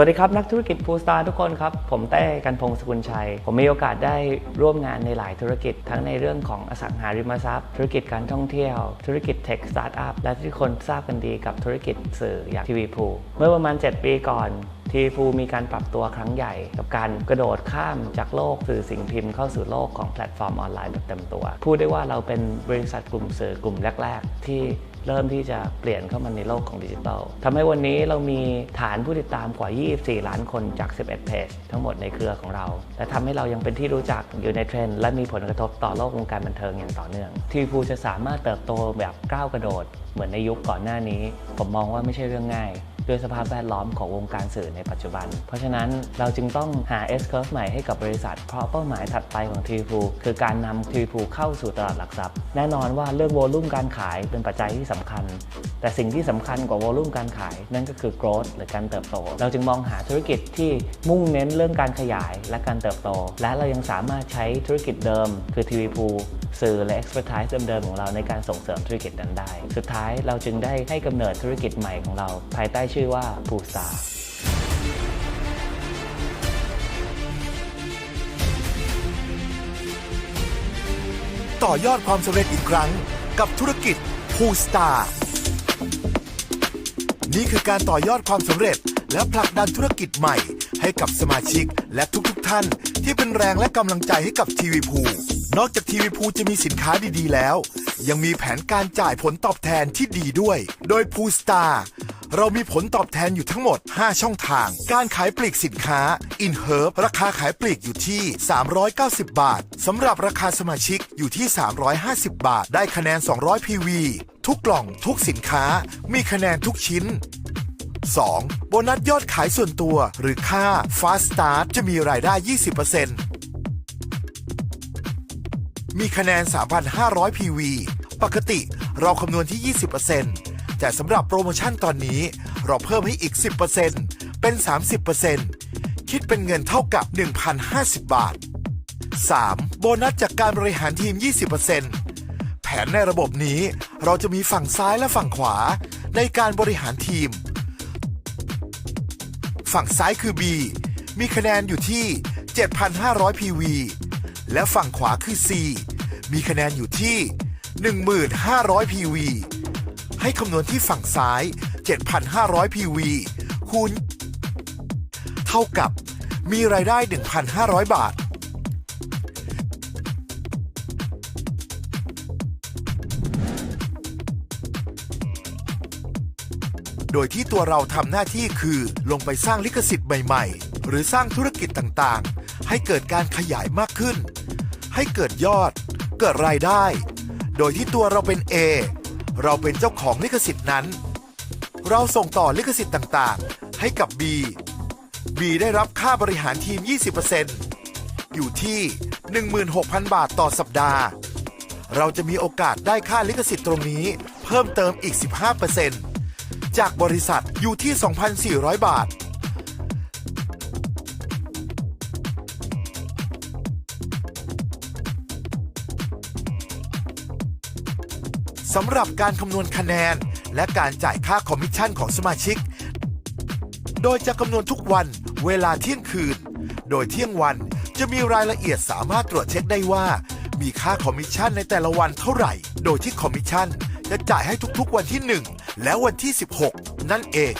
วัสดีครับนักธุรกิจฟูสตาร์ทุกคนครับ ผมเต้กันพงศ์สกุลชัย ผมมีโอกาสได้ร่วมงานในหลายธุรกิจ ทั้งในเรื่องของอสังหาริมทรัพย์ ธุรกิจการท่องเที่ยว ธุรกิจเทคสตาร์ทอัพและที่คนทราบกันดีกับธุรกิจสื่ออย่างทีวีพูเมื่อประมาณ 7 ปีก่อนทีวีพูมีการปรับตัวครั้งใหญ่กับการกระโดดข้ามจากโลกสื่อสิ่งพิมพ์เข้าสู่โลกของแพลตฟอร์มออนไลน์แบบเต็มตัว พูดได้ว่าเราเป็นบริษัทกลุ่มสื่อกลุ่มแรก ๆ ที่ เริ่มที่จะเปลี่ยนเข้ามาในโลกของดิจิทัลทำให้วันนี้เรามีฐานผู้ติดตามกว่า 24 ล้านคนจาก 11 เพจทั้งหมดในเครือของเรา และทำให้เรายังเป็นที่รู้จักอยู่ในเทรนด์และมีผลกระทบต่อโลกวงการบันเทิงอย่างต่อเนื่อง ทีฟูจะสามารถเติบโตแบบก้าวกระโดด เหมือนในยุคก่อนหน้านี้ ผมมองว่าไม่ใช่เรื่องง่าย ด้วยสภาพแวดล้อมของวงการสื่อในปัจจุบัน เพราะฉะนั้นเราจึงต้องหา S curve ใหม่ให้กับบริษัท เพราะเป้าหมายถัดไปของทีฟูคือการนำทีฟูเข้าสู่ตลาดหลักทรัพย์ แน่นอนว่าเรื่องโวลุ่มการขายเป็นปัจจัยที่สำคัญ แต่สิ่งที่สำคัญกว่าโวลุ่มการขาย นั่นก็คือ growth หรือการเติบโต เราจึงมองหาธุรกิจที่มุ่งเน้นเรื่องการขยายและการเติบโต และเรายังสามารถใช้ธุรกิจเดิม คือทีวีพู สื่อและ expertise เดิมๆของเราในการส่งเสริมธุรกิจนั้นได้ สุดท้ายเราจึงได้ให้กำเนิดธุรกิจใหม่ของเรา ภายใต้ชื่อว่า p o o Star ต่อยอดความสำเร็จอีกครั้ง กับธุรกิจ p o o Star นี่คือการต่อยอดความสำเร็จ และผลักดันธุรกิจใหม่ ให้กับสมาชิกและทุกๆทท่าน ที่เป็นแรงและกำลังใจให้กับทีวีพู นอกจากทีวีพูจะมีสินค้าดีๆแล้ว ยังมีแผนการจ่ายผลตอบแทนที่ดีด้วย โดย p o o Star เรามีผลตอบแทนอยู่ทั้งหมด 5 ช่องทาง การขายปลีกสินค้า In Herb ราคาขายปลีกอยู่ที่ 390 บาท สำหรับราคาสมาชิกอยู่ที่ 350 บาท ได้คะแนน 200 PV ทุกกล่องทุกสินค้า มีคะแนนทุกชิ้น 2. โบนัสยอดขายส่วนตัว หรือค่า Fast Start จะมีรายได้ 20% มีคะแนน 3,500 PV ปกติเราคำนวณที่ 20%แต่สำหรับโปรโมชั่นตอนนี้เราเพิ่มให้อีก 10%เป็น 30%คิดเป็นเงินเท่ากับ 1,050 บาท 3. โบนัสจากการบริหารทีม 20%แผนในระบบนี้เราจะมีฝั่งซ้ายและฝั่งขวาในการบริหารทีม ฝั่งซ้ายคือ B มีคะแนนอยู่ที่ 7,500 PV และฝั่งขวาคือ C มีคะแนนอยู่ที่ 1,500 PV ให้คำนวณที่ฝั่งซ้าย 7,500 PV คูณ เท่ากับมีรายได้ 1,500 บาท โดยที่ตัวเราทำหน้าที่คือลงไปสร้างลิขสิทธิ์ใหม่ ๆ หรือสร้างธุรกิจต่างๆ ให้เกิดการขยายมากขึ้น ให้เกิดยอด เกิดรายได้ โดยที่ตัวเราเป็น A เราเป็นเจ้าของลิขสิทธิ์นั้น เราส่งต่อลิขสิทธิ์ต่างๆ ให้กับ B B ได้รับค่าบริหารทีม 20%อยู่ที่ 16,000 บาทต่อสัปดาห์ เราจะมีโอกาสได้ค่าลิขสิทธิ์ตรงนี้ เพิ่มเติมอีก 15%จากบริษัทอยู่ที่ 2,400 บาท สำหรับการคำนวณคะแนน และการจ่ายค่าคอมมิชชั่นของสมาชิก โดยจะคำนวณทุกวันเวลาเที่ยงคืน โดยเที่ยงวันจะมีรายละเอียดสามารถตรวจเช็คได้ว่า มีค่าคอมมิชชั่นในแต่ละวันเท่าไหร่ โดยที่คอมมิชชั่นจะจ่ายให้ทุกๆวันที่ 1 และวันที่ 16 นั่นเอง